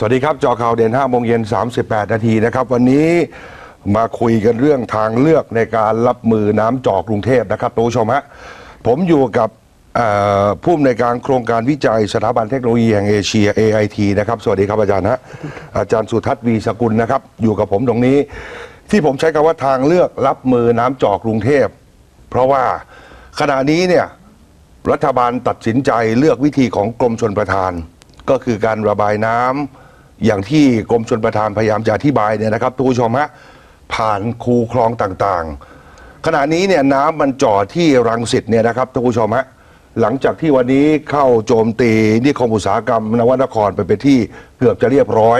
สวัสดีครับจอข่าวเด่น5โมงเย็น 38 นาทีนะครับ วันนี้มาคุยกันเรื่องทางเลือกในการรับมือน้ำจอกกรุงเทพนะครับท่านผู้ชมฮะผมอยู่กับเอ่อผู้อำนวยการโครงการวิจัยสถาบันเทคโนโลยีแห่งเอเชีย AIT นะครับสวัสดีครับอาจารย์ฮะอาจารย์สุทัศน์วีสกุลนะครับ อยู่กับผมตรงนี้ ที่ผมใช้คำว่าทางเลือกรับมือน้ำจอกกรุงเทพ เพราะว่าขณะนี้เนี่ยรัฐบาลตัดสินใจเลือกวิธีของกรมชนประทาน ก็คือการระบายน้ำ อย่างที่กรมชนประทานพยายามจะอธิบายเนี่ยนะครับทุกผู้ชมฮะผ่านคูคลองต่างๆ ขณะนี้เนี่ยน้ำมันจ่อที่รังสิตเนี่ยนะครับทุกผู้ชมฮะหลังจากที่วันนี้เข้าโจมตีนิคมอุตสาหกรรมนวนครไปเป็นที่เกือบจะเรียบร้อย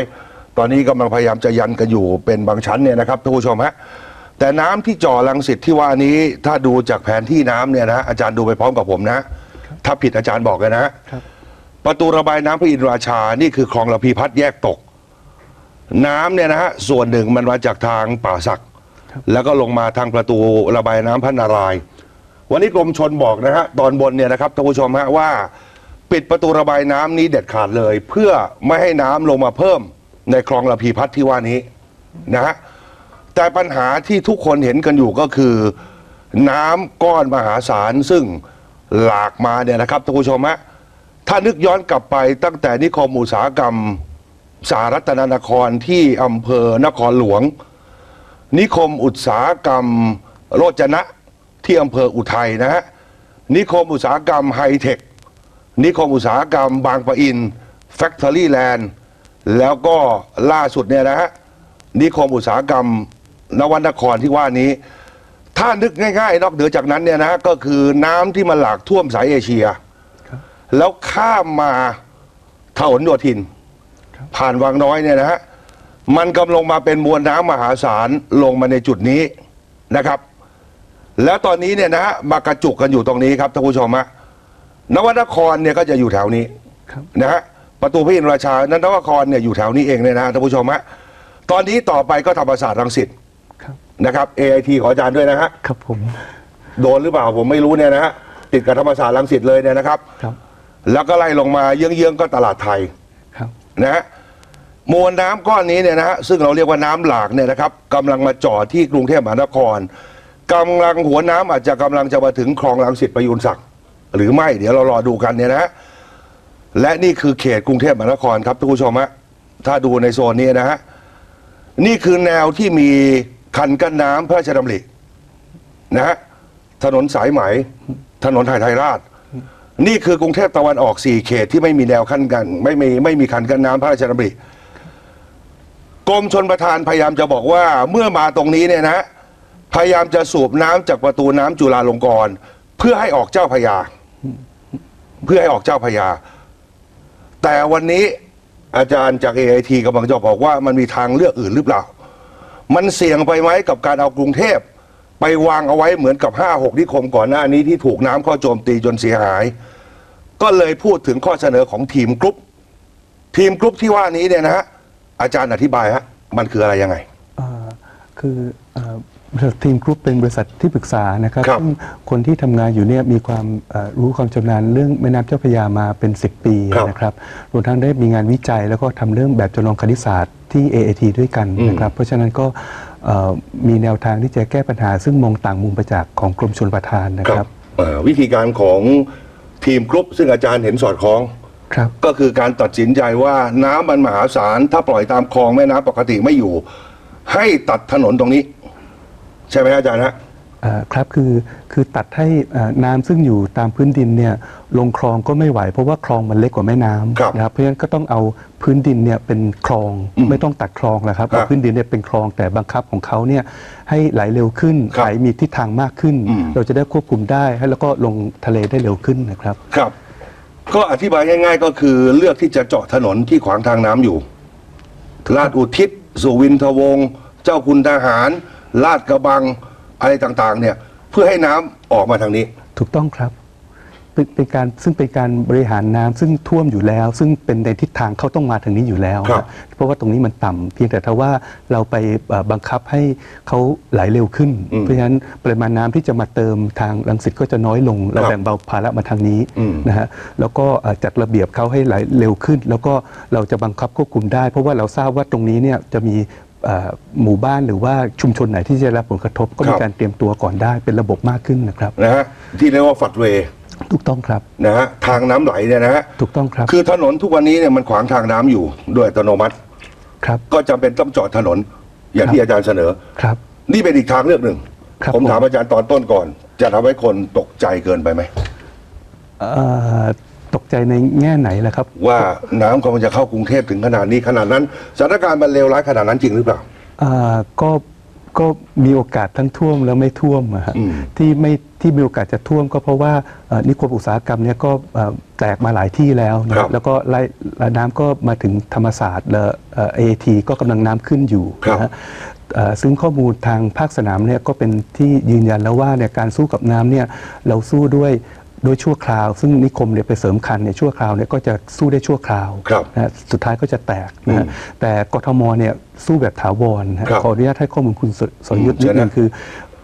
ตอนนี้กำลังพยายามจะยันกันอยู่เป็นบางชั้นเนี่ยนะครับทุกผู้ชมฮะแต่น้ำที่จ่อรังสิตที่ว่านี้ถ้าดูจากแผนที่น้ำเนี่ยนะอาจารย์ดูไปพร้อมกับผมนะ ถ้าผิดอาจารย์บอกกันนะครับ ประตูระบายน้ำพระอินทราชา นี่คือคลองระพีพัฒน์แยกตก น้ำเนี่ยนะฮะส่วนหนึ่งมันมาจากทางป่าสัก แล้วก็ลงมาทางประตูระบายน้ำพระนารายณ์วันนี้กรมชนบอกนะฮะตอนบนเนี่ยนะครับท่านผู้ชมฮะว่า ปิดประตูระบายน้ำนี้เด็ดขาดเลย เพื่อไม่ให้น้ำลงมาเพิ่มในคลองระพีพัฒน์ที่ว่านี้นะฮะแต่ปัญหาที่ทุกคนเห็นกันอยู่ก็คือ น้ำก้อนมหาศาลซึ่งหลากมาเนี่ยนะครับท่านผู้ชมฮะ ถ้านึกย้อนกลับไปตั้งแต่นิคมอุตสาหกรรม สารัตนนครที่อำเภอนครหลวง นิคมอุตสาหกรรมโรจนะที่อำเภออุทัยนะฮะนิคมอุตสาหกรรมไฮเทคนิคมอุตสาหกรรมบางปะอินแฟคทอรี่แลนด์แล้วก็ล่าสุดเนี่ยนะฮะนิคมอุตสาหกรรมนวนครที่ว่านี้ ถ้านึกง่ายๆ นอกเหนือจากนั้นเนี่ยนะก็คือน้ำที่มันหลากท่วมสายเอเชีย แล้วข้ามมาถนนโยธิน ผ่านวังน้อยเนี่ยนะฮะมันกำลังมาเป็นมวลน้ำมหาศาลลงมาในจุดนี้นะครับ แล้วตอนนี้เนี่ยนะฮะมากระจุกกันอยู่ตรงนี้ครับท่านผู้ชมฮะนวนครเนี่ยก็จะอยู่แถวนี้ครับนะฮะประตูพระอินทราชา นั้นนวนครเนี่ยอยู่แถวนี้เองเนี่ยนะฮะท่านผู้ชมฮะตอนนี้ต่อไปก็ธรรมศาสตร์รังสิตครับนะครับ AIT ขออาจารย์ด้วยนะฮะครับผมโดนหรือเปล่าผมไม่รู้เนี่ยนะฮะติดกับธรรมศาสตร์รังสิตเลยเนี่ยนะครับครับ แล้วก็ไล่ลงมาเยื้องๆก็ตลาดไทยครับนะฮะมวลน้ำก้อนนี้เนี่ยนะฮะซึ่งเราเรียกว่าน้ำหลากเนี่ยนะครับกำลังมาจอดที่กรุงเทพมหานครกำลังหัวน้ำอาจจะกำลังจะมาถึงคลองลังสิตประยูนศักดิ์หรือไม่เดี๋ยวเรารอดูกันเนี่ยนะฮะและนี่คือเขตกรุงเทพมหานครครับทุกผู้ชมฮะถ้าดูในโซนนี้นะฮะนี่คือแนวที่มีคันกั้นน้ำพระราชดำรินะฮะถนนสายไหมถนนไทยไทยราช นี่คือกรุงเทพตะวันออกสี่เขตที่ไม่มีแนวขั้นกัน ไม่มีไม่มีคันกั้นน้ำพระราชดำริกรมชนประทานพยายามจะบอกว่าเมื่อมาตรงนี้เนี่ยนะพยายามจะสูบน้ำจากประตูน้ำจุฬาลงกรณ์เพื่อให้ออกเจ้าพระยา เพื่อให้ออกเจ้าพระยา แต่วันนี้อาจารย์จาก AIT กำลังจะบอกว่ามันมีทางเลือกอื่นหรือเปล่า มันเสี่ยงไปไหมกับการเอากรุงเทพ ไปวางเอาไว้เหมือนกับ 5 6นิคมก่อนหน้านี้ที่ถูกน้ำเข้าโจมตีจนเสียหาย ก็เลยพูดถึงข้อเสนอของทีมกรุ๊ป ทีมกรุ๊ปที่ว่านี้เนี่ยนะฮะอาจารย์อธิบายฮะมันคืออะไรยังไง เอ่อคือเอ่อบริษัททีมกรุ๊ปเป็นบริษัทที่ปรึกษานะครับครับ ซึ่งคนที่ทำงานอยู่เนี่ยมีความเอ่อรู้ความชำนาญเรื่องแม่น้ำเจ้าพระยามาเป็น 10 ปีครับนะครับรวมทั้งได้มีงานวิจัยแล้วก็ทำเรื่องแบบจำลองคณิตศาสตร์ที่ AAT ด้วยกันนะครับ เพราะฉะนั้นก็เอ่อ มีแนวทางที่จะแก้ปัญหา ซึ่งมองต่างมุมไปจากของกรมชลประทานนะครับเอ่อวิธีการของทีมกรุ๊ปซึ่งอาจารย์เห็นสอดคล้อง ครับ ก็คือการตัดสินใจว่าน้ำมันมหาศาลถ้าปล่อยตามคลองแม่น้ำปกติไม่อยู่ ให้ตัดถนนตรงนี้ ใช่ไหมฮะอาจารย์ฮะเอ่อ ครับคือคือตัดให้เอ่อน้ำซึ่งอยู่ตามพื้นดินเนี่ยลงคลองก็ไม่ไหว เพราะว่าคลองมันเล็กกว่าแม่น้ครับำนะครับเพราะฉะนั้นก็ต้องเอาพื้นดินเนี่ยเป็นคลองอืมไม่ต้องตัดคลองแล้วครับครับเอาพื้นดินเนี่ยเป็นคลองแต่บังคับของเขาเนี่ยให้ไหลเร็วขึ้นครับไหลมีทิศทางมากขึ้นอืมเราจะได้ควบคุมได้ให้แล้วก็ลงทะเลได้เร็วขึ้นนะครับครับ ก็อธิบายง่าย ๆ ก็คือเลือกที่จะเจาะถนนที่ขวางทางน้ำอยู่ลาดอุทิศสุวินทวงศ์เจ้าคุณทหารลาดกระบัง อะไรต่างๆเนี่ยเพื่อให้น้ำออกมาทางนี้ ถูกต้องครับเเป็นเป็นการซึ่งเป็นการบริหารน้ำซึ่งท่วมอยู่แล้ว ซึ่งเป็นในทิศทางเขาต้องมาทางนี้อยู่แล้วครับนะเพราะว่าตรงนี้มันต่ำเพียงแต่ถ้าว่าเราไปเอ่อบังคับให้เขาไหลเร็วขึ้นอืมเพราะฉะนั้นปริมาณน้ำที่จะมาเติมทางลังสิตก็จะน้อยลงเราครับแบ่งเบาภาระมาทางนี้อืมนะฮะแล้วก็เอ่อจัดระเบียบเขาให้ไหลเร็วขึ้น แล้วก็เราจะบังคับควบคุมได้ เพราะว่าเราทราบว่าตรงนี้เนี่ยจะมีเอ่อ หมู่บ้านหรือว่าชุมชนไหนที่จะได้รับผลกระทบก็คมีรับการเตรียมตัวก่อนได้เป็นระบบมากขึ้นนะครับนะฮะที่เรียกว่าฝัดเวย์ถูกต้องครับนะฮะทางน้ำไหลเนี่ยนะฮะถูกต้องครับ คือถนนทุกวันนี้เนี่ยมันขวางทางน้ำอยู่โดยอัตโนมัติครับก็จำเป็นต้องจอดถนนอย่างครับที่อาจารย์เสนอครับ นี่เป็นอีกทางเลือกหนึ่งครับผมถามผมอาจารย์ตอนต้นก่อน จะทำให้คนตกใจเกินไปไหมเอ่อต กใจในแง่ไหนล่ะครับ ว่าน้ำกำลังจะเข้ากรุงเทพถึงขนาดนี้ขนาดนั้นสถานการณ์มันเลวร้ายขนาดนั้นจริงหรือเปล่า อ่าก็ก็มีโอกาสทั้งท่วมแล้วไม่ท่วมอะฮะอืม ที่ไม่ที่มีโอกาสจะท่วมก็เพราะว่าเอ่อนิคมอุตสาหกรรมเนี่ยก็เอ่อแตกมาหลายที่แล้วนะคครัรับบแล้วก็ไล่แล้วน้ำก็มาถึงธรรมศาสตร์และเอทีก็กำลังน้ำขึ้นอยู่ครับนะฮะเอ่อซึ่งข้อมูลทางภาคสนามเนี่ยก็เป็นที่ยืนยันแล้วว่าเนี่ยการสู้กับน้ำเนี่ยเราสู้ด้วย ด้วยชั่วคราว ซึ่งนิคมเนี่ยไปเสริมคันเนี่ยชั่วคราวเนี่ยก็จะสู้ได้ชั่วคราวครับนะฮะสุดท้ายก็จะแตกนะฮะแต่กทมเนี่ยสู้แบบถาวรนะฮะครับขออนุญาตให้ข้อมูลคุณสสรยุทธ์อืมนิดนึงเชิญนะคือ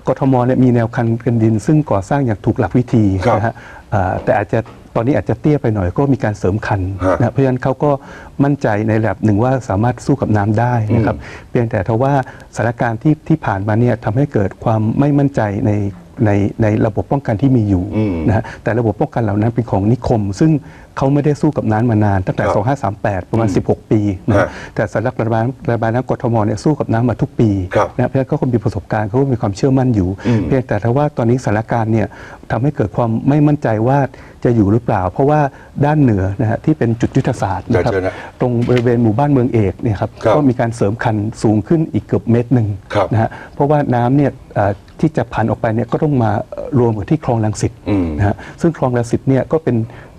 กทมเนี่ยมีแนวคันกันดิน ซึ่งก่อสร้างอย่างถูกหลักวิธีครับนะฮะอ่าแต่อาจจะตอนนี้อาจจะเตี้ยไปหน่อยก็มีการเสริมคันฮะ นะเพราะฉะนั้นเขาก็มั่นใจในระดับหนึ่งว่าสามารถสู้กับน้ำได้นะครับเพียงแต่ทว่าสถานการณ์ที่ที่ผ่านมาเนี่ยทำให้เกิดความไม่มั่นใจใน ในในระบบป้องกันที่มีอยู่อืมนะฮะแต่ระบบป้องกันเหล่านั้นเป็นของนิคม ซึ่งเขาไม่ได้สู้กับน้ำมานานตั้งแต่ครับ2538 ประมาณ 16 ปีนะฮะฮะแต่สำหรับระบายระบายน้ำกทมเนี่ยสู้กับน้ำมาทุกปีครับนะเพราะฉะนั้นก็คงมีประสบการณ์เขาก็มีความเชื่อมั่นอยู่อืมเพียงแต่ถ้าว่าตอนนี้สถานการณ์เนี่ยทำให้เกิดความไม่มั่นใจว่าจะอยู่หรือเปล่า เพราะว่าด้านเหนือนะฮะที่เป็นจุดยุทธศาสตร์นะครับเชิญนะตรงบริเวณหมู่บ้านเมืองเอกเนี่ยครับครับก็มีการเสริมคันสูงขึ้นอีกเกือบเมตรหนึ่งครับนะฮะเพราะว่าน้ำเนี่ยเอ่อ ที่จะผ่านออกไปเนี่ยก็ต้องมารวมกับที่คลองลังสิตอืมนะฮะซึ่งคลองลังสิตเนี่ยก็เป็น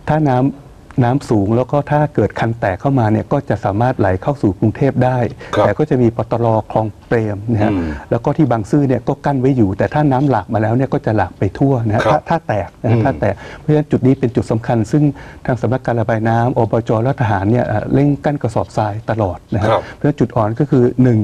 ถ้าน้ำ น้ำสูงแล้วก็ถ้าเกิดคันแตกเข้ามาเนี่ยก็จะสามารถไหลเข้าสู่กรุงเทพได้ครับแต่ก็จะมีปตรคลองเปรมนะฮะอืมแล้วก็ที่บางซื่อเนี่ยก็กั้นไว้อยู่ แต่ถ้าน้ำหลากมาแล้วเนี่ยก็จะหลากไปทั่วนะฮะครับถ้าถ้าแตกนะฮะอืมถ้าแตกเพราะฉะนั้นจุดนี้เป็นจุดสำคัญ ซึ่งทางสำนักการระบายน้ำอบจและทหารเนี่ยเอ่อเร่งกั้นกระสอบทรายตลอดนะฮะครับเพราะฉะนั้นจุดอ่อนก็คือหนึ่ง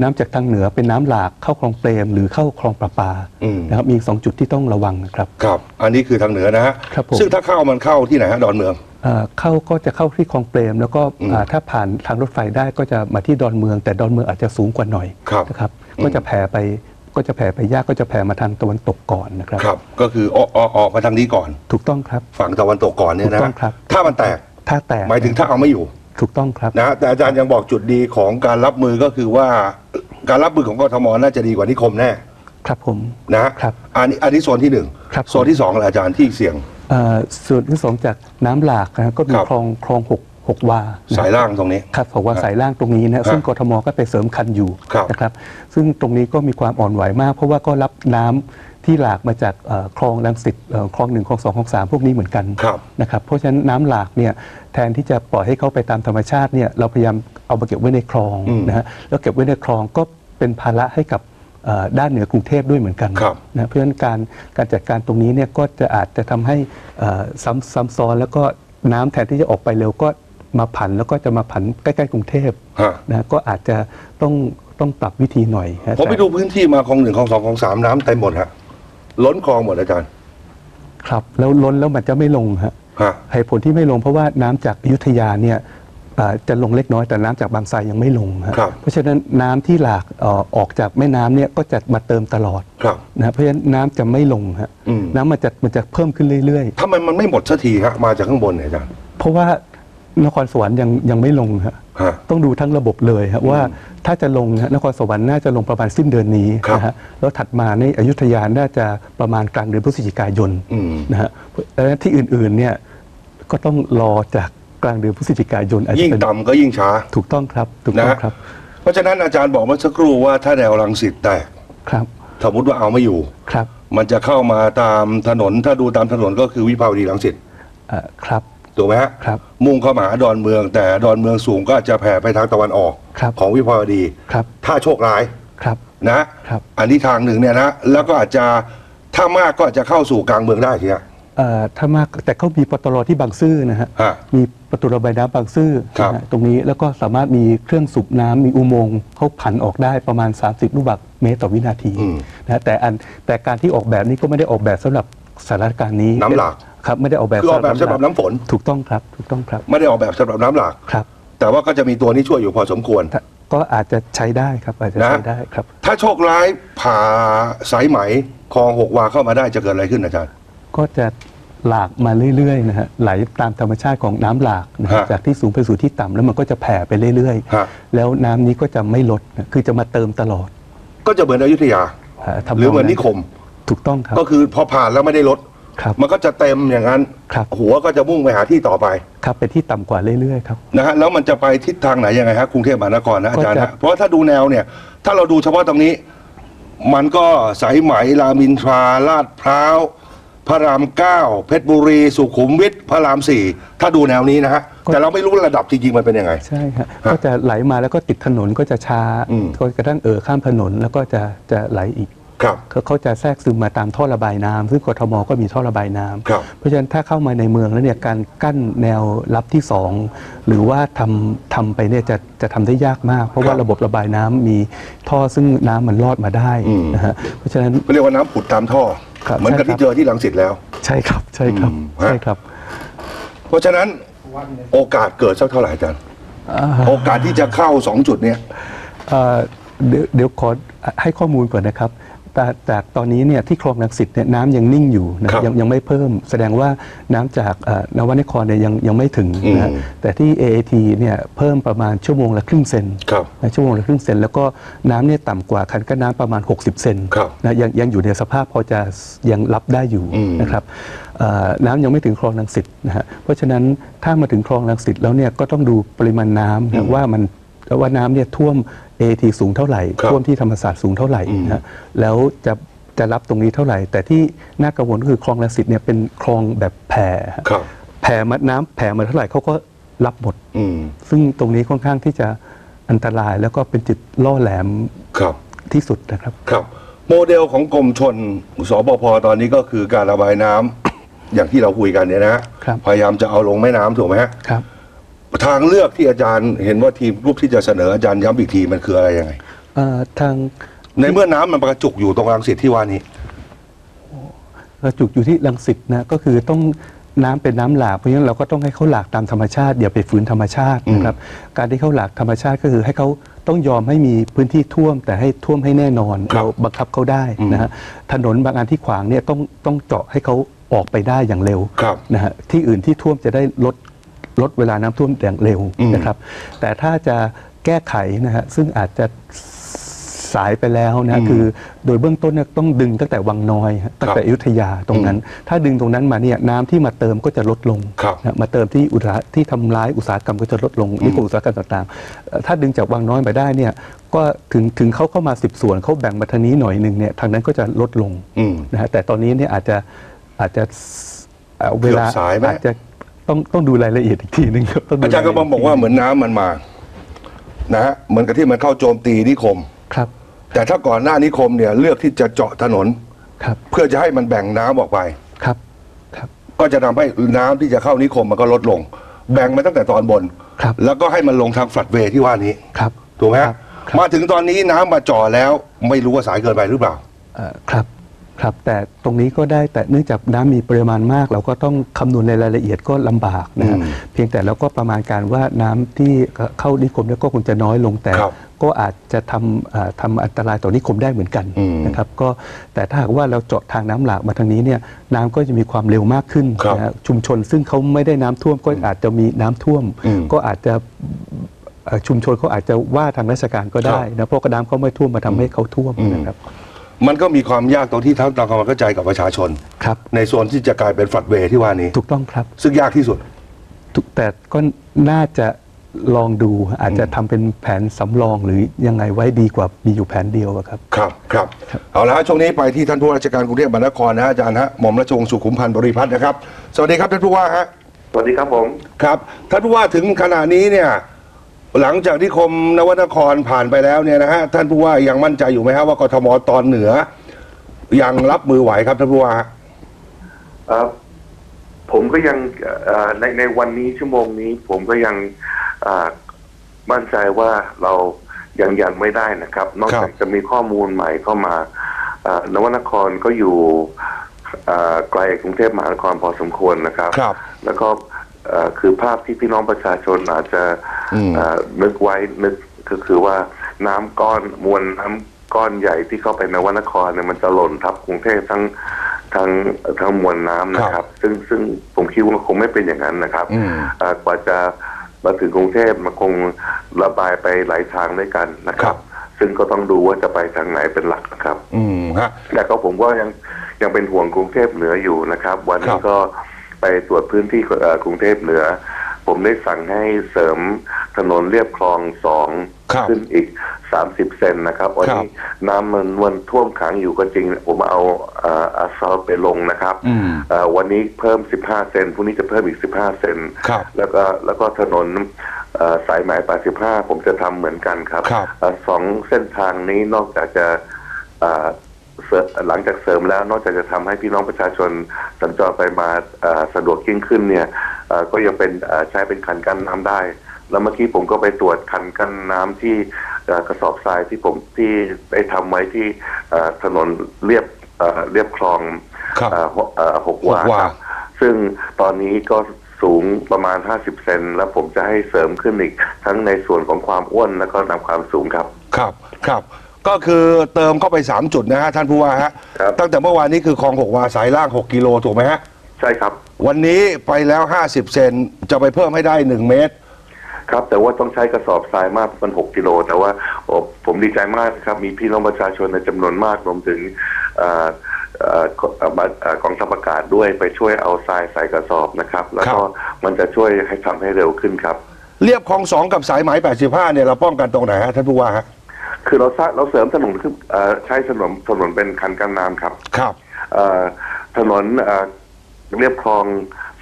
น้ำจากทางเหนือเป็นน้ำหลากเข้าคลองเปรม หรือเข้าคลองประปาอืมนะครับมีอีกสองจุดที่ต้องระวังนะครับครับ อันนี้คือทางเหนือนะฮะครับผมซึ่งถ้าเข้ามันเข้าที่ไหนฮะดอนเมือง เอ่อเข้าก็จะเข้าที่คลองเปรม แล้วก็อ่าถ้าผ่านทางรถไฟได้ก็จะมาที่ดอนเมือง แต่ดอนเมืองอาจจะสูงกว่าหน่อยครับนะครับก็จะแผ่ไปก็จะแผ่ไปยากก็จะแผ่มาทางตะวันตกก่อนนะครับครับ ก็คือออกออกออกมาทางนี้ก่อน ถูกต้องครับ ฝั่งตะวันตกก่อนเนี่ยนะถูกต้องครับ ถ้ามันแตกถ้าแตกหมายถึงถ้าเอาไม่อยู่ ถูกต้องครับนะแต่อาจารย์ยังบอกจุดดีของการรับมือก็คือว่า การรับมือของกทมน่าจะดีกว่านิคมแน่ครับผมนะครับอันนี้อันนี้โซนที่หนึ่งครับโซนที่สองแหละอาจารย์ที่เสี่ยงเอ่อ ส่วนที่สองจากน้ำหลากนะครับก็มีครับ คลองคลองหกหกวานะสายล่างตรงนี้ ครับบอกว่าครับสายล่างตรงนี้นะซึ่งกทมก็ไปเสริมคันอยู่ครับนะครับ ซึ่งตรงนี้ก็มีความอ่อนไหวมาก เพราะว่าก็รับน้ำที่หลากมาจากเอ่อคลองลังสิตเอ่อคลองหนึ่งคลองสองคลองสามพวกนี้เหมือนกันครับนะครับเพราะฉะนั้นน้ำหลากเนี่ยแทนที่จะปล่อยให้เขาไปตามธรรมชาติเนี่ยเราพยายามเอามาเก็บไว้ในคลองอืม นะฮะแล้วเก็บไว้ในคลองก็เป็นภาระให้กับเอ่อ ด้านเหนือกรุงเทพด้วยเหมือนกันครับนะเพราะฉะนั้นการการจัดการตรงนี้เนี่ยก็จะอาจจะทำให้เอ่อซ้ำซ้ำซ้อนแล้วก็น้ำแทนที่จะออกไปเร็วก็มาผันแล้วก็จะมาผันใกล้ๆกรุงเทพฮะนะก็อาจจะต้องต้องปรับวิธีหน่อยฮะผมไปแต่ดูพื้นที่มาคลองหนึ่งคลองสองคลองสามน้ำเต็มหมดฮะล้นคลองหมดอาจารย์ ครับแล้วล้นแล้วมันจะไม่ลงฮะฮะเหตุผลที่ไม่ลงเพราะว่าน้ำจากอยุธยาเนี่ยอ่า จะลงเล็กน้อยแต่น้ำจากบางไทรยังไม่ลงฮะครับเพราะฉะนั้นน้ำที่หลากเอ่อออกจากแม่น้ำเนี่ยก็จะมาเติมตลอดครับนะเพราะฉะนั้นน้ำจะไม่ลงฮะอืมน้ำมันจะมันจะเพิ่มขึ้นเรื่อยทำไมมันไม่หมดสักทีฮะมาจากข้างบนเนี่ยอาจารย์ๆเพราะว่านครสวรรค์ยังยังไม่ลงฮะฮะต้องดูทั้งระบบเลยฮะว่าถ้าจะลงฮะนครสวรรค์น่าจะลงประมาณสิ้นเดือนนี้ครับนะฮะแล้วถัดมาในอยุธยาน่าจะประมาณกลางเดือนพฤศจิกายนอืมนะฮะแล้วที่อื่นๆเนี่ยก็ต้องรอจาก กลางเดือนพฤศจิกายนอาจจะยิ่งเป็นต่ำก็ยิ่งช้าถูกต้องครับถูกนะต้องฮะครับเพราะฉะนั้นอาจารย์บอกเมื่อสักครู่ว่าถ้าแนวรังสิตแตกครับสมมติว่าเอาไม่อยู่ ครับมันจะเข้ามาตามถนนถ้าดูตามถนนก็คือวิภาวดีรังสิตเอ่อครับถูกไหมฮะครับ มุ่งเข้ามาหาดอนเมือง แต่ดอนเมืองสูงก็จะแผ่ไปทางตะวันออกครับ ของวิภาวดี ครับถ้าโชคร้ายครับนะ ครับ อันนี้ทางหนึ่งเนี่ยนะ แล้วก็อาจจะถ้ามากก็อาจจะเข้าสู่กลางเมืองได้ทีฮะเอ่อ ถ้ามากแต่เขามีปตรที่บางซื่อนะฮะฮะมีประตูระบายน้ำบางซื่อครับนะฮะตรงนี้แล้วก็สามารถมีเครื่องสูบน้ำมีอุโมงค์เขาผันออกได้ประมาณ 30 ลูกบาศก์เมตรต่อวินาทีนะฮะแต่อันแต่การที่ออกแบบนี้ก็ไม่ได้ออกแบบสำหรับสถานการณ์นี้น้ำหลาก ครับไม่ได้ออกแบบคือออกแบบสำหรับน้ำฝน ถูกต้องครับถูกต้องครับไม่ได้ออกแบบสำหรับน้ำหลาก ครับ แต่ว่าก็จะมีตัวนี้ช่วยอยู่พอสมควร ถ้าก็อาจจะใช้ได้ครับอาจจะนะ ใช้ได้ครับ ถ้าโชคร้ายผ่าสายไหมคลองหกวาเข้ามาได้จะเกิดอะไรขึ้นอาจารย์ ก็จะหลากมาเรื่อยๆนะฮะไหลตามธรรมชาติของน้ำหลากนะฮะฮะจากที่สูงไปสู่ที่ต่ำแล้วมันก็จะแผ่ไปเรื่อยฮะ ๆ แล้วน้ำนี้ก็จะไม่ลดนะคือจะมาเติมตลอดก็จะเหมือนอยุธยา ฮะทำหรือเหมือนนิคม ถูกต้องครับ ก็คือพอผ่านแล้วไม่ได้ลด ครับมันก็จะเต็มอย่างนั้น ครับ หัวก็จะมุ่งไปหาที่ต่อไปครับไปที่ต่ำกว่าเรื่อยๆครับ นะฮะแล้วมันจะไปทิศทางไหนยังไงฮะกรุงเทพมหานครนะอาจารย์ก็ฮะจะเพราะว่าถ้าดูแนวเนี่ย ถ้าเราดูเฉพาะตรงนี้ มันก็สายไหมรามอินทราลาดพร้าว พระรามเก้าเพชรบุรี สุขุมวิทพระรามสี่ถ้าดูแนวนี้นะฮะ แต่เราไม่รู้ระดับจริงๆมันเป็นยังไง ใช่ฮะฮะก็จะไหลมาแล้วก็ติดถนนก็จะช้าอืม ก็กระทั่งเอ่อข้ามถนนแล้วก็จะจะไหลอีกครับ เขาเขาจะแทรกซึมมาตามท่อระบายน้ำซึ่งกทมก็มีท่อระบายน้ำครับเพราะฉะนั้นถ้าเข้ามาในเมืองแล้วเนี่ยการกั้นแนวรับที่สองหรือว่าทำทำไปเนี่ยจะจะทำได้ยากมาก เพราะว่าครับระบบระบายน้ำมีท่อซึ่งน้ำมันรอดมาได้อืม นะฮะเพราะฉะนั้นก็เรียกว่าน้ำผุดตามท่อ ครับเหมือนกับใช่ครับที่เจอที่ลังสิตแล้ว ใช่ครับใช่ครับอืมฮะ ใช่ครับเพราะฉะนั้นโอกาสเกิดสักเท่าไหร่อาจารย์อ่าโอกาสที่จะเข้าสองจุดเนี้ย เอ่อเดี๋ยวเดี๋ยวขอให้ข้อมูลก่อนนะครับ แต่จากตอนนี้เนี่ยที่คลองลังสิตเนี่ยน้ำยังนิ่งอยู่นะครับยังยังไม่เพิ่ม แสดงว่าน้ำจากเอ่อนวนครเนี่ยยังยังไม่ถึงนะฮะอืม แต่ที่ AAT เนี่ยเพิ่มประมาณชั่วโมงละครึ่งเซน ครับ นะชั่วโมงละครึ่งเซนแล้วก็น้ำเนี่ยต่ำกว่าคันกั้นน้ำประมาณ 60 เซนครับนะยังยังอยู่ในสภาพพอจะยังรับได้อยู่อืมนะครับเอ่อน้ำยังไม่ถึงคลองลังสิตนะฮะเพราะฉะนั้นถ้ามาถึงคลองลังสิตแล้วเนี่ยก็ต้องดูปริมาณน้ำนะว่ามันว่าน้ำเนี่ยท่วม AT สูงเท่าไหร่ครับ ท่วมที่ธรรมศาสตร์สูงเท่าไหร่นะฮะแล้วจะจะรับตรงนี้เท่าไหร่ แต่ที่น่ากังวลก็คือคลองลังสิตเนี่ยเป็นคลองแบบแผ่ฮะครับ แผ่มาน้ำแผ่มาเท่าไหร่เขาก็รับหมด อืมซึ่งตรงนี้ค่อนข้างที่จะอันตรายแล้วก็เป็นจุดล่อแหลมครับ ที่สุดนะครับ ครับ โมเดลของกรมชนสบพตอนนี้ก็คือการระบายน้ำ อย่างที่เราคุยกันเนี่ยนะฮะครับ พยายามจะเอาลงแม่น้ำถูกไหมฮะ ครับ ทางเลือกที่อาจารย์เห็นว่าทีมรูปที่จะเสนออาจารย์ย้ำอีกทีมันคืออะไรยังไง เอ่อทางในเมื่อน้ำมันประจุอยู่ตรงรังสิตที่ว่านี้ กระจุกอยู่ที่ลังสิตนะก็คือต้องน้ำเป็นน้ำหลากเพราะฉะนั้นเราก็ต้องให้เขาหลากตามธรรมชาติอย่าไปฝืนธรรมชาตินะครับการที่เขาหลากธรรมชาติก็คือให้เขาต้องยอมให้มีพื้นที่ท่วมแต่ให้ท่วมให้แน่นอนครับ เราบังคับเขาได้นะฮะถนนบางอันที่ขวางเนี่ยต้องต้องเจาะให้เขาออกไปได้อย่างเร็ว ครับ นะฮะที่อื่นที่ท่วมจะได้ลด ลดเวลาน้ำท่วมอย่างเร็วอืมนะครับ แต่ถ้าจะแก้ไขนะฮะซึ่งอาจจะสายไปแล้วนะคือโดยเบื้องต้นเนี่ยต้องดึงตั้งแต่วังน้อยฮะตั้งแต่อยุธยาตรงนั้น ถ้าดึงตรงนั้นมาเนี่ยน้ำที่มาเติมก็จะลดลงครับนะมาเติมที่อุตสาหที่ทำร้ายอุตสาหกรรมก็จะลดลงนิคมอุตสาหกรรมต่างๆเอ่อถ้าดึงจากวังน้อยมาได้เนี่ยก็ถึงถึงเขาเข้ามาสิบส่วนเขาแบ่งมาทางนี้หน่อยหนึ่งเนี่ยทางนั้นก็จะลดลงอืมนะฮะแต่ตอนนี้เนี่ยอาจจะอาจจะเอ่อเวลาเกือบสายไหมอาจจะ ต้องต้องดูรายละเอียดอีกทีหนึงครับต้งดูอาจารย์ก็บอกว่าเหมือนน้ำมันมานะฮะเหมือนกับที่มันเข้าโจมตีนิคม ครับ แต่ถ้าก่อนหน้านิคมเนี่ยเลือกที่จะเจาะถนน ครับ เพื่อจะให้มันแบ่งน้ำออกไป ครับ ครับ ก็จะทำให้น้ำที่จะเข้านิคมมันก็ลดลง แบ่งมาตั้งแต่ตอนบน ครับ แล้วก็ให้มันลงทางฟลัดเวย์ที่ว่านี้ ครับ ถูกไหมคฮะรับครับ มาถึงตอนนี้น้ำมาจ่อแล้วไม่รู้ว่าสายเกินไปหรือเปล่า เอ่อครับ ครับแต่ตรงนี้ก็ได้แต่เนื่องจากน้ำมีปริมาณมาก เราก็ต้องคำนวณในรายละเอียดก็ลำบากนะฮะอืมเพียงแต่เราก็ประมาณการว่าน้ำที่เข้านิคมเนี่ยก็คงจะน้อยลงแต่ ครับก็อาจจะทำเอ่อทำอันตรายต่อนิคมได้เหมือนกันอืมนะครับก็แต่ถ้าหากว่าเราเจาะทางน้ำหลากมาทางนี้เนี่ยน้ำก็จะมีความเร็วมากขึ้นครับนะฮะชุมชนซึ่งเขาไม่ได้น้ำท่วมก็อาจจะมีน้ำท่วม อืม ก็อาจจะเอ่อชุมชนเขาอาจจะว่าทางราชการก็ได้ครับนะเพราะกระน้ำเขาไม่ท่วมมาทำให้เขาท่วมอืมนะครับ มันก็มีความยากตรงที่ทั้งตามความเข้าใจกับประชาชน ครับ ในโซนที่จะกลายเป็นฟลัดเวย์ที่ว่านี้ ถูกต้องครับซึ่งยากที่สุดทุกแต่ก็น่าจะลองดูอาจจะทำเป็นแผนสำรองหรือยังไงไว้ดีกว่ามีอยู่แผนเดียวอะครับ ครับครับเอาละฮะช่วงนี้ไปที่ท่านผู้ราชการกรุงเทพมหานครนะฮะอาจารย์ฮะหม่อมราชวงศ์สุขุมพันธ์บริพัตรนะครับ สวัสดีครับท่านผู้ว่าฮะ สวัสดีครับผม ครับท่านผู้ว่าถึงขณะนี้เนี่ย หลังจากที่คมนวนครผ่านไปแล้วเนี่ยนะฮะท่านผู้ว่ายังมั่นใจอยู่ไหมฮะว่ากทมตอนเหนือ ยังรับมือไหวครับท่านผู้ว่าฮะเอ่อผมก็ยังเอ่อในในวันนี้ชั่วโมงนี้ ผมก็ยังเอ่อมั่นใจว่าเรายังยังไม่ได้นะครับ นอกครับจากจะมีข้อมูลใหม่เข้ามาเอ่อนวนครก็อยู่เอ่อไกลกรุงเทพมหานครพอสมควรนะครับ ครับ แล้วก็เอ่อ คือภาพที่พี่น้องประชาชนอาจจะอืมเอ่อนึกไว้นึกก็คือว่าน้ำก้อนมวลน้ำก้อนใหญ่ที่เข้าไปในวนครเนี่ยมันจะหล่นทับกรุงเทพทั้งทั้งทั้งมวลน้ำนะคครัรับบซึ่งซึ่งผมคิดว่าคงไม่เป็นอย่างนั้นนะครับอืมเอ่อกว่าจะมาถึงกรุงเทพมันคงระบายไปหลายทางด้วยกันนะคครัรับบซึ่งก็ต้องดูว่าจะไปทางไหนเป็นหลักนะครับ อืมฮะแต่ก็ผมก็ยังยังเป็นห่วงกรุงเทพเหนืออยู่นะครับ วันครันี้บก็ ไปตรวจพื้นที่เอ่อกรุงเทพเหนือ ผมได้สั่งให้เสริมถนนเรียบคลองสองครับขึ้นอีกสามสิบเซนนะครับวันนี้น้ำมันมันท่วมขังอยู่ก็จริง ผมเอาเอ่ออาสฟัลต์ไปลงนะครับอืมเอ่อวันนี้เพิ่ม15เซนพรุ่งนี้จะเพิ่มอีก15เซนครับแล้วก็แล้วก็ถนนเอ่อสายไหม85ผมจะทำเหมือนกันครับครับเอ่อสองเส้นทางนี้นอกจากจะเอ่อเสริม หลังจากเสริมแล้วนอกจากจะทำให้พี่น้องประชาชนสัญจรไปมาเอ่อสะดวกยิ่งขึ้นเนี่ยเอ่อก็ยังเป็นเอ่อใช้เป็นคันกั้นน้ำได้ แล้วเมื่อกี้ผมก็ไปตรวจคันกั้นน้ำที่เอ่อกระสอบทรายที่ผมที่ได้ทำไว้ที่เอ่อถนนเรียบเอ่อเรียบคลองครับเอ่อหกเอ่อหกวาหกวาครับซึ่งตอนนี้ก็สูงประมาณ 50 เซน แล้วผมจะให้เสริมขึ้นอีก ทั้งในส่วนของความอ้วนแล้วก็นำความสูงครับ ครับ ครับ ก็คือเติมเข้าไป 3 จุดนะฮะท่านผู้ว่าฮะครับ ตั้งแต่เมื่อวานนี้คือคลองหกวาสายล่าง 6 กิโลถูกไหมฮะ ใช่ครับ วันนี้ไปแล้ว 50 เซนจะไปเพิ่มให้ได้ 1 เมตร ครับ แต่ว่าต้องใช้กระสอบทรายมากเป็น6กิโล แต่ว่าโอ้ผมดีใจมากครับ มีพี่น้องประชาชนในจำนวนมากรวมถึงเอ่อเอ่อเอ่อมาเอ่อกองทัพอากาศด้วยไปช่วยเอาทรายใส่กระสอบนะครับ แล้วก็ครับ มันจะช่วยให้ทำให้เร็วขึ้นครับ เรียบคลองสองกับสายไหม 85 เนี่ยเราป้องกันตรงไหนฮะท่านผู้ว่าฮะ คือเราสร้างเราเสริมถนนขึ้นเอ่อใช้ถนนถนนเป็นคันกั้นน้ำครับครับ เอ่อถนนเอ่อเรียบคลอง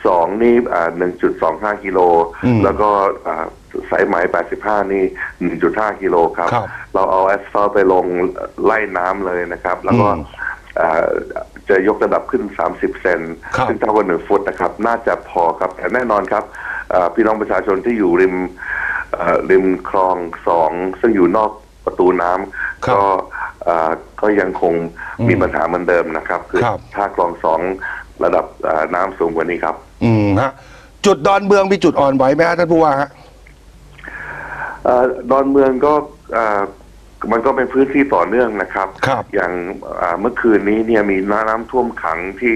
สองนี่หนึ่งจุดสองห้ากิโลอืมแล้วก็เอ่อสายไหมแปดสิบห้านี่หนึ่งจุดห้ากิโลครับ ครับเราเอาแอสฟัลต์ไปลงไล่น้ำเลยนะครับ แล้วก็อืมเอ่อจะยกระดับขึ้น 30 เซนครับ ซึ่งเท่ากับหนึ่งฟุตนะครับ น่าจะพอครับ แต่แน่นอนครับเอ่อพี่น้องประชาชนที่อยู่ริมเอ่อริมคลองสองซึ่งอยู่นอก ประตูน้ำครับก็เอ่อก็ยังคงมีอืมปัญหาเหมือนเดิมนะครับ คือครับถ้าคลองสองระดับเอ่อน้ำสูงกว่านี้ครับ อืมฮะจุดดอนเมืองมีจุดอ่อนไหวไหมฮะท่านผู้ว่าฮะเอ่อดอนเมืองก็เอ่อมันก็เป็นพื้นที่ต่อเนื่องนะครับครับอย่างอ่าเมื่อคืนนี้เนี่ยมีน้ำน้ำท่วมขังที่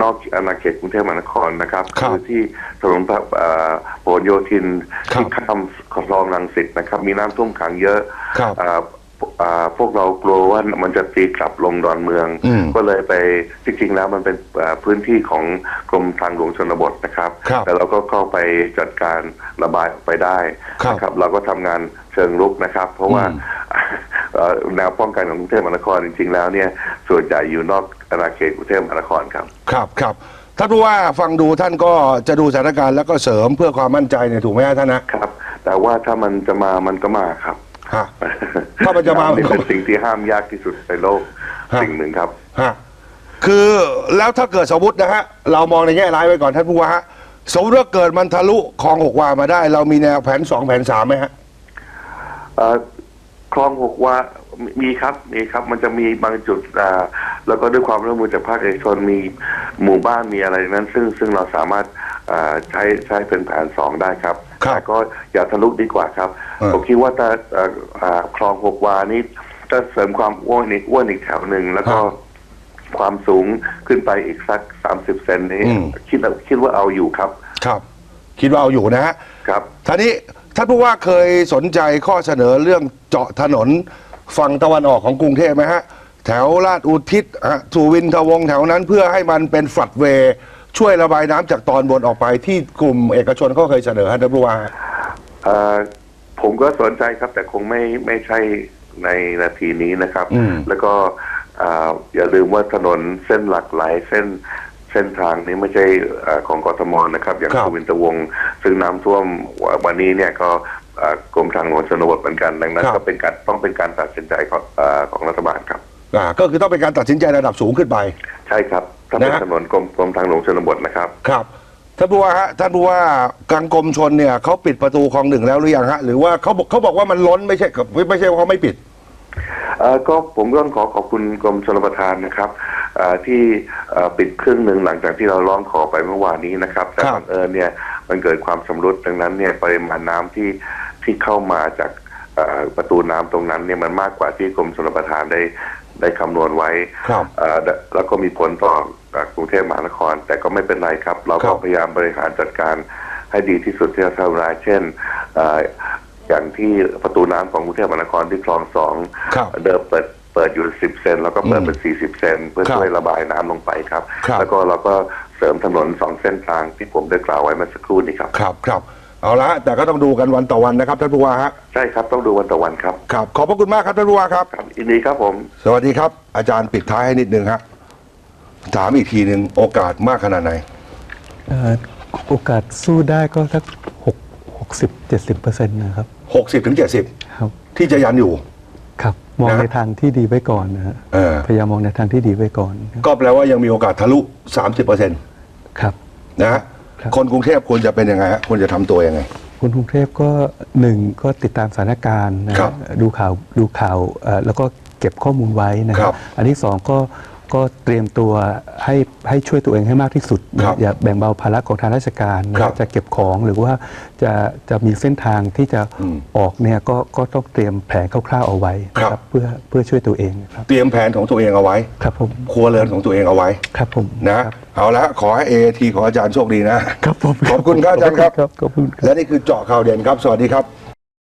นอกอาณาเขตกรุงเทพมหานครนะครับครับที่ถนนพระเอ่อพหลโยธินครับที่ข้ามคลองลังสิตนะครับ มีน้ำท่วมขังเยอะครับอ่าอ่าพวกเรากลัวว่ามันจะตีกลับลงดอนเมืองอืมก็เลยไปจริงๆแล้วมันเป็นอ่าพื้นที่ของกรมทางหลวงชนบทนะครับครับแต่เราก็เข้าไปจัดการระบายออกไปได้ครับนะครับ เราก็ทำงานเชิงรุกนะครับ เพราะว่าอืมเอ่อแนวป้องกันของกรุงเทพมหานครจริง ๆ แล้วเนี่ยส่วนใหญ่อยู่นอกอาณาเขตกรุงเทพมหานครครับ ครับครับท่านผู้ว่าฟังดูท่านก็จะดูสถานการณ์แล้วก็เสริมเพื่อความมั่นใจเนี่ยถูกไหมฮะท่านนะครับ แต่ว่าถ้ามันจะมามันก็มาครับฮะถ้ามันจะมามันก็เป็นสิ่งที่ห้ามยากที่สุดในโลกฮะสิ่งหนึ่งครับฮะคือแล้วถ้าเกิดสมมตินะฮะเรามองในแง่ร้ายไว้ก่อนท่านผู้ว่าฮะสมมติว่าเกิดมันทะลุคลองหกวามาได้ เรามีแนวแผนสองแผนสามไหมฮะเอ่อคลองหกว่า มีครับมีครับมันจะมีบางจุดอ่าแล้วก็ด้วยความร่วมมือจากภาคเอกชนมีหมู่บ้านมีอะไรนั้น ซึ่งซึ่งเราสามารถอ่าใช้ใช้เป็นแผนสองได้ครับครับแต่ก็อย่าทะลุดีกว่าครับ เออ ผมคิดว่าถ้าเอ่ออ่าคลองหกวานี้จะเสริมความอ้วนอีกอ้วนอีกแถวหนึ่งแล้วก็ความสูงขึ้นไปอีกสักสามสิบเซนนี้อืม คิดว่าคิดว่าเอาอยู่ครับครับ คิดว่าเอาอยู่นะฮะ ครับ ท่านี้ท่านผู้ว่าเคยสนใจข้อเสนอเรื่องเจาะถนน ฝั่งตะวันออกของกรุงเทพไหมฮะ แถวลาดอุทิศฮะสุวินทวงศ์แถวนั้นเพื่อให้มันเป็นฝัดเวย์ช่วยระบายน้ำจากตอนบนออกไปที่กลุ่มเอกชนเขาเคยเสนอฮะท่านผู้ว่าเอ่อผมก็สนใจครับ แต่คงไม่ไม่ใช่ในนาทีนี้นะครับอืมแล้วก็อ่าอย่าลืมว่าถนนเส้นหลักหลายเส้นเส้นทางนี้ไม่ใช่เอ่อของกทมนะครับ อย่างครับสุวินทวงศ์ซึ่งน้ำท่วมวันนี้เนี่ยก็เอ่อ กรมทางหลวงชนบทเหมือนกันดังนั้นครับก็เป็นการต้องเป็นการตัดสินใจของเอ่อของรัฐบาลครับอ่าก็คือต้องเป็นการตัดสินใจระดับสูงขึ้นไป ใช่ครับถ้าเป็นนะฮะถนนกรมกรมทางหลวงชนบทนะครับครับท่านผู้ว่าฮะท่านผู้ว่ากลางกรมชนเนี่ยเขาปิดประตูคลองหนึ่งแล้วหรือยังฮะหรือว่าเขาบอกเขาบอกว่ามันล้นไม่ใช่กับไม่ใช่ว่าเขาไม่ปิดเอ่อก็ผมก็ต้องขอขอบคุณกรมชลประทานนะครับเอ่อที่เอ่อปิดครึ่งหนึ่งหลังจากที่เราร้องขอไปเมื่อวานนี้นะครับแต่ครับบังเอิญเนี่ยมันเกิดความสำรุดดังนั้นเนี่ยปริมาณน้ำที่ ที่เข้ามาจากเอ่อประตูน้ำตรงนั้นเนี่ยมันมากกว่าที่กรมชลประทานได้ได้คำนวณไว้ครับเอ่อแล้วก็มีผลต่อเอ่อกรุงเทพมหานคร แต่ก็ไม่เป็นไรครับ เราครัก็บพยายามบริหารจัดการให้ดีที่สุดที่จะทำได้เช่นเอ่ออย่างที่ประตูน้ำของกรุงเทพมหานครที่คลองสองครับเดิมเปิดเปิดอยู่10เซนแล้วก็เปิดเป็น40เซนเพื่อครับช่วยระบายน้ำลงไปครับครับ แล้วก็เราก็เสริมถนนสองเส้นทางที่ผมได้กล่าวไว้เมื่อสักครู่นี้ครับครับครับ เอาละแต่ก็ต้องดูกันวันต่อวันนะครับท่านผู้ว่าฮะใช่ครับต้องดูวันต่อวันครับครับ ขอบพระคุณมากครับท่านผู้ว่าครับครับยินดีครับผม สวัสดีครับ อาจารย์ปิดท้ายให้นิดนึงฮะถามอีกทีหนึ่งโอกาสมากขนาดไหนเอ่อโอกาสสู้ได้ก็สักหกหกสิบเจ็ดสิบเปอร์เซ็นต์นะครับ60ถึง70ครับที่จะยันอยู่ ครับมองนะ ในทางที่ดีไว้ก่อนนะฮะเออพยายามมองในทางที่ดีไว้ก่อนครับก็แปลว่ายังมีโอกาสทะลุ 30%นครับะฮะครับ คนกรุงเทพควรจะเป็นยังไงฮะควรจะทำตัวยังไง คนกรุงเทพก็หนึ่งก็ติดตามสถานการณ์นะฮะครับดูข่าวดูข่าวเอ่อแล้วก็เก็บข้อมูลไว้นะคครัรับบ อันที่สองก็ ก็เตรียมตัวให้ให้ช่วยตัวเองให้มากที่สุดนะครับอย่าแบ่งเบาภาระของทางราชการนะคครัรับบจะเก็บของหรือว่าจะจะมีเส้นทางที่จะอืมออกเนี่ยก็ก็ต้องเตรียมแผนคร่าวๆเอาไว้นะคครัรับบเพื่อเพื่อช่วยตัวเองนะครับ เตรียมแผนของตัวเองเอาไว้ ครับผมครัวเรือนของตัวเองเอาไว้ครับผมนะเอาละขอให้เอทีของอาจารย์โชคดีนะ ครับผมขอบคุณครับอาจารย์ครับ ขอบคุณครับ และนี่คือเจาะข่าวเด่นครับ สวัสดีครับ